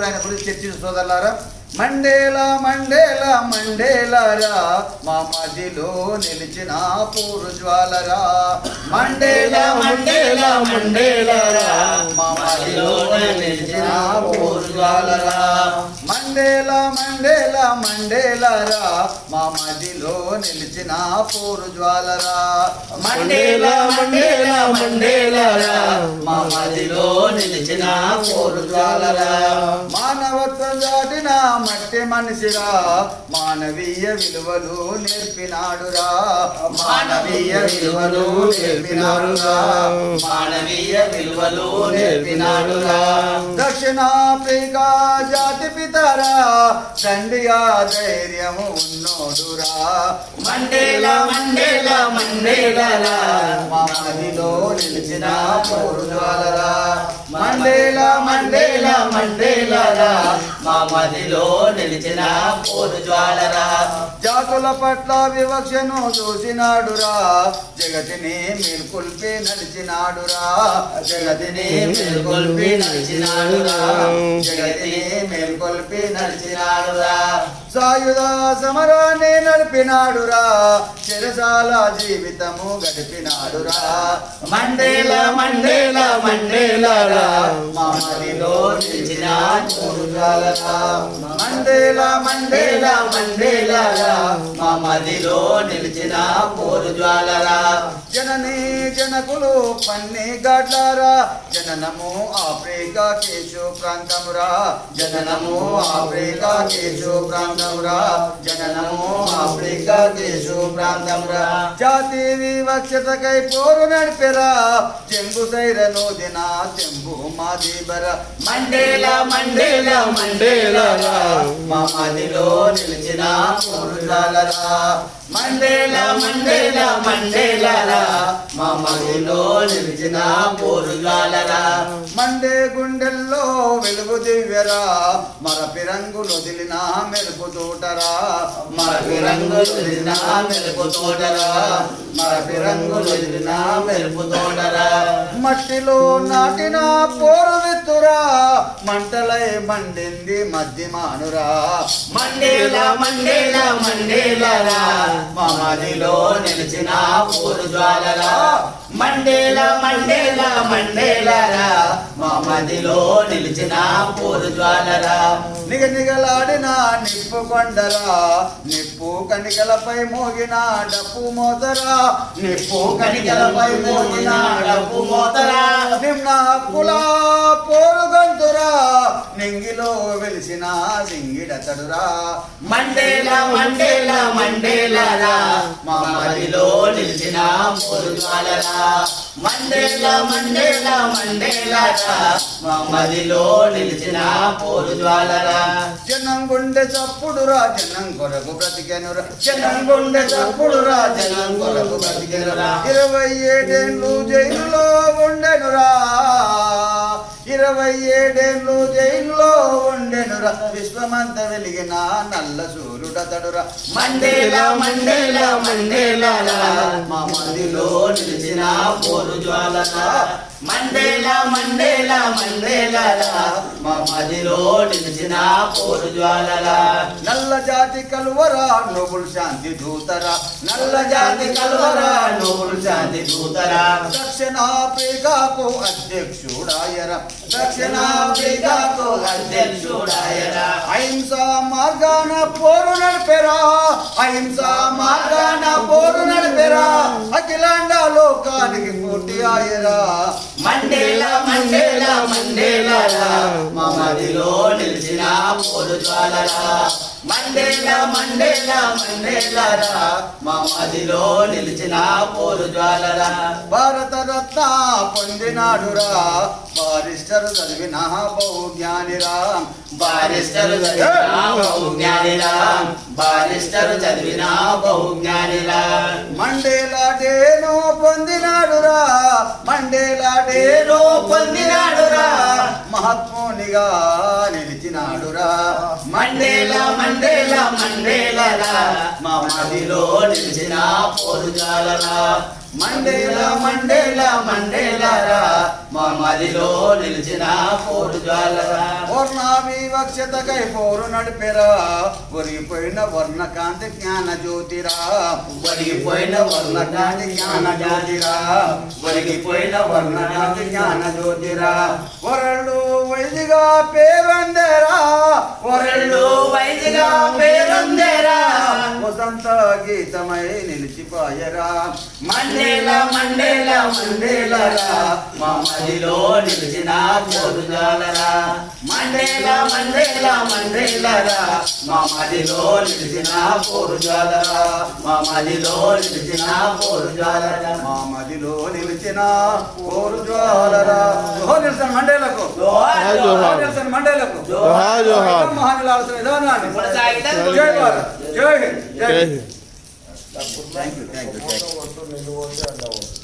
ఆయన గురించి చర్చించు సోదరులారా. మండేలా మండేలా మండేలారా మా మదిలో నిలిచిన పూర్జ్వాలరా మండేలా మండేలా మండేలారా మా మదిలో నిలిచిన పూర్జ్వాలరా మండేలా మండేలా మండేలారా. మా మదిలో నిలిచిన పూర్జ్వాలరా మండేలా మండేలా మండేలారా. మా మదిలో నిలిచిన పూర్జ్వాలరా మానవత్వం దాటిన మట్టి మనిషిరా. మానవీయ విలువలు నేర్పినాడురా. మానవీయ విలువలు నేర్పినాడురా. మానవీయ విలువలు నేర్పినాడురా. దక్షిణాఫ్రికా జాతి పితరా. దండిగా ధైర్యము ఉన్నోడురా. Mandela Mandela మండేలారా. మా మదిలో నిలిచిన పౌరులారా మండేలా మండేలా మండేలారా. మా మదిలో నిలిచిన పోరు జ్వాలరా జాతుల పట్ల వివక్షను చూసినాడురా. జగతిని మేల్కొల్పి నడిచినాడురా. జగతిని మేల్కొల్పి నడిచినాడురా. జగతిని మేల్కొల్పి నడిచినాడురా. సాయుధ సమరాన్ని నడిపినాడురా. చిరసాల జీవితము గడిపినాడురా. Mandela Mandela మండేలారా. మా మండేల మండేల పూర్వకాలరా మా మదిలో నిలిచిన పోరు జ్వాలరా జనని జనకులు పన్ని గడ్లారా. జననము ఆఫ్రికా కేశు ప్రాంతమురా. జననము ఆఫ్రికా కేశు ప్రాంతమురా జననము ఆఫ్రికా కేశు ప్రాంతమురా. జాతి వివక్షతకై పోరు నడిపెరా చెంగు సైరను దిన చెంబు మాదిబర మండేలా మండేలా మండేలారా మా మదిలో నిలిచిన పురుషాలరా. మండేలా మండేలా మండేలారా మా మదిలో నిలిచిన పోరు జ్వాలరా మండే గుండెల్లో దివ్యరా మర పిరంగు వదిలిన మెరుపు తోటరా. మర పిరంగు వదిలిన మెరుపు తోటరా. మర పిరంగు వదిలిన మెరుపు తోటరా. మట్టిలో నాటిన పోరు విత్తురా మంటలై మండింది మధ్యమానురా మండేలా మండేలా మండేలారా. మదిలో నిలిచిన పోరు జ్వాలరా మండేలా మండేలా మండేలారా. మా మదిలో నిలిచిన పోరు జ్వాలరా. నిగ నిగలాడిన నిప్పు కొండరా. నిప్పు కణికలపై మోగిన డప్పు మోతరా. నిప్పు కణికలపై మోగిన డప్పు మోతరా. నిమ్న హక్కుల పోరుగంతురా నింగిలో వెలిసిన సింగిడతడురా మండేలా మండేలా మండేలారా మా మదిలో నిలిచిన పొరుగాలరా. మండేలా మండేలా మండేలారా మా మదిలో నిలిచిన పోరుజ్వాలరా జనం గుండె చప్పుడురా జనం కొరకు బ్రతికెనురా. జనం గుండె చప్పుడురా జనం కొరకు బ్రతికెనురా. ఇరవై ఏడేళ్ళు జైలులో ఉండెనురా. ఇరవై ఏడేళ్ళు జైల్లో ఉండెనురా. విశ్వమంత వెలిగిన నల్ల సూర్యుడతడురా మండేలా మండేలా మండేలా. మా మదిలో నిలిచిన పోరు జ్వాలరా మండేలా మండేలా మండేలారా మా మదిలో నిలిచిన పోరు జ్వాలరా నల్ల జాతి కలువరా నోబుల్ శాంతి దూతరా. నల్ల జాతి కలువరా నోబుల్ శాంతి దూతరా దక్షిణాఫ్రికాకు అధ్యక్షుడాయరా దక్షిణాఫ్రికాకు అధ్యక్షుడాయరా అహింస మార్గాన పోరు నడిపెరా. అహింస మార్గాన పోరు నడిపెరా. అఖిలాండ లోకానికి పోటీ ఆయరా. మండేల మండేల మండేల మమదిలో నిలిచిన పోరు జ్వాలరా మండేలా మండేలా మండేలారా. మా మదిలో నిలిచిన పోరు జ్వాలరా. భారత రత్న పొందినాడురా. బారిస్టర్ చదివిన బహుజ్ఞానిరా. బారిస్టర్ చదివిన బహుజ్ఞానిరా. బారిస్టర్ చదివిన బహుజ్ఞానిరా. మండేలా డేను పొందినాడురా. మండేలా డేను పొందినాడురా. మహాత్మునిగా నిలిచినాడురా. మండేలా మండేలా మండేలరా. మా మదిలో నిలిచిన పోరుజాలరా. Mandela Mandela మండేలారా. మా మదిలో నిలిచిన పోరుజాలరా. జ్వాలరా వర్ణ వివక్షతకై పోరు నడిపెరా ఒరిగిపోయిన వర్ణ కాంతి జ్ఞాన జ్యోతిరా ఒరిగిపోయిన వర్ణకాంతి జ్ఞాన జ్యోతిరా ఒరిగిపోయిన వర్ణకాంతి జ్ఞాన జ్యోతిరా వరళ్ళు వైదిగా పేరందేరా వరళ్ళు వైదిగా పేరొందేరా. వసంత గీతమై నిలిచిపోయరా. మండేలా మండేలా మండేలరా మా మదిలో నిలిచిన పోరు జ్వాలరా మండేలా మండేలా మండేలరా మా మదిలో నిలిచిన పోరు జ్వాలరా మా మదిలో నిలిచిన పోరు జ్వాలరా మా మదిలో నిలిచిన కోరు జ్వాలరా జోహర్ నెల్సన్ మండేలకు. జోహార్. నెల్సన్ మండేలకు. జోహార్, జోహార్. విధానాన్ని. జై భారత్. జై హింద్. జై జై Hind. Hind thank you thank you thank you